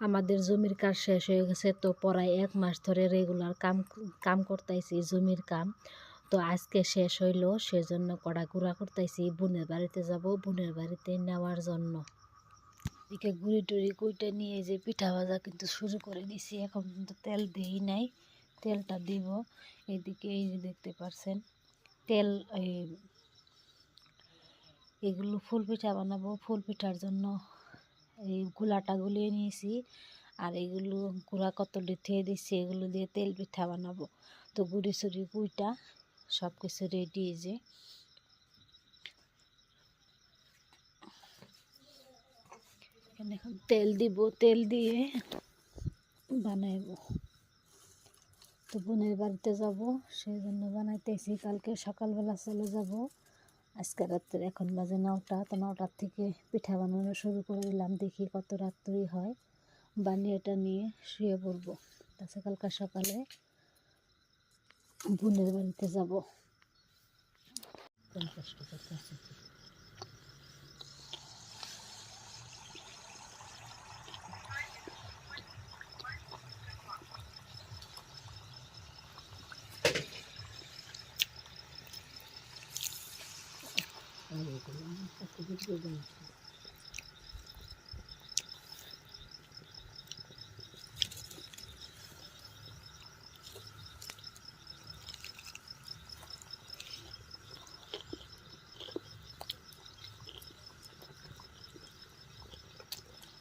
আমাদের জমির কাজ শেষ হয়ে গেছে, তো প্রায় এক মাস ধরে রেগুলার কাম কাম করতেছি জমির কাম। তো আজকে শেষ হইল, সেজন্য কড়া গুঁড়া করতেছি বোনের বাড়িতে যাব, বোনের বাড়িতে নেওয়ার জন্য। এদিকে গুড়ি টুড়ি কুইটে নিয়ে যে পিঠা ভাজা কিন্তু শুরু করে দিছি, এখন কিন্তু তেল দিই নাই, তেলটা দিব। এদিকে এই যে দেখতে পারছেন, তেল এই, এগুলো ফুল পিঠা বানাবো, ফুল পিঠার জন্য এই গুলাটা গুলিয়ে নিয়েছি। আর এগুলো গুঁড়া কত থিয়ে দিচ্ছি এগুলো দিয়ে তেল পিঠা বানাবো। তো গুড়ি সুড়ি কুইটা সব কিছু রেডি যে। এখন তেল দিব, তেল দিয়ে বানাইব। তো বোনের বাড়িতে যাব, সেই জন্য বানাইতেছি। কালকে সকালবেলা চলে যাব। আজকে রাত্রে এখন বাজে নটা, তো নটার থেকে পিঠা বানানো শুরু করে দিলাম। দেখি কত রাত্রি হয়। বানিয়েটা নিয়ে শুয়ে পড়ব। তাছাড়া কালকা সকালে বোনের বাড়িতে যাব।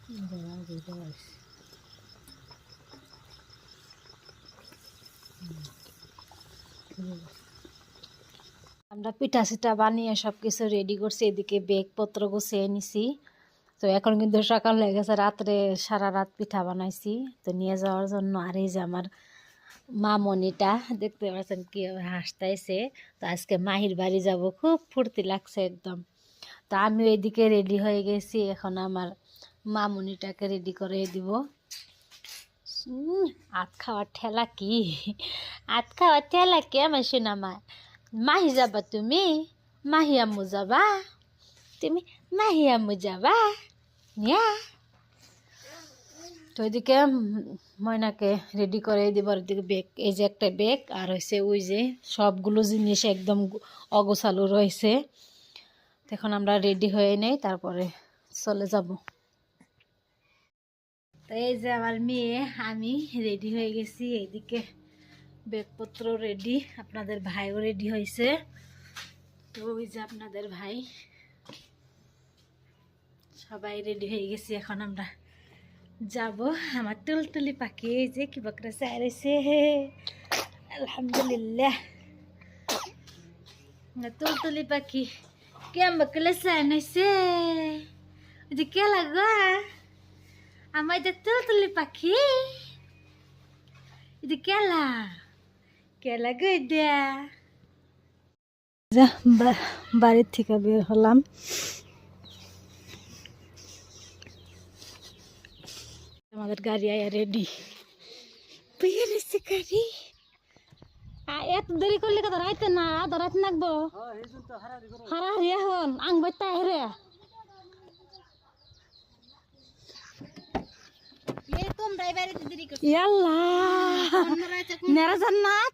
Look at all the doors. Mm. আমরা পিঠা সিঠা বানিয়ে সব কিছু রেডি করছি, এদিকে বেগপত্র গুছিয়ে নিছি। তো এখন কিন্তু সকাল হয়ে গেছে, রাত্রে সারা রাত পিঠা বানাইছি। তো নিয়ে যাওয়ার জন্য আর এই যে আমার মামনিটা, দেখতে পাচ্ছেন কীভাবে হাসতাইছে। তো আজকে মাহির বাড়ি যাব, খুব ফুর্তি লাগছে একদম। তো আমি এদিকে রেডি হয়ে গেছি, এখন আমার মামনিটাকে রেডি করে দিব। আত খাওয়ার ঠেলা কি? আত খাওয়ার ঠেলা কি আমার শোনা মা মাহি যাবা তুমি মাহি আম্মু যাবা তুমি মাহি আম্মু যাবা নিয়া তো উম, ময়নাকে রেডি করে দিব এদিকে বেগ এই যে একটা বেগ আর হয়েছে ওই যে সবগুলো জিনিস একদম অগোছালো রয়েছে। এখন আমরা রেডি হয়ে নেই তারপরে চলে যাব। তো এই যে আমার মেয়ে আমি রেডি হয়ে গেছি এইদিকে ব্যাগপত্র রেডি আপনাদের ভাইও রেডি হয়েছে। তো ওই যে আপনাদের ভাই, সবাই রেডি হয়ে গেছি, এখন আমরা যাব। আমার তুলতুলি পাখি যে কি বকরা চাইছে আলহামদুলিল্লাহ। তুলতুলি পাখি, কেম বকলে চাইছে ওই যে কে লাগা? আমার এটা তুলতুলি পাখি এটা কেলা। কেলা গো এটা যা বাড়ির থেকে বের হলাম। আমাদের গাড়ি আয়া রেডি গাড়ি? এত দেরি করলে কত রাইতে না? ধরাইতে নাকবো হারাহারি এখন আং বাইতে হেরে ইয়াল্লা নেরা জান্নাত।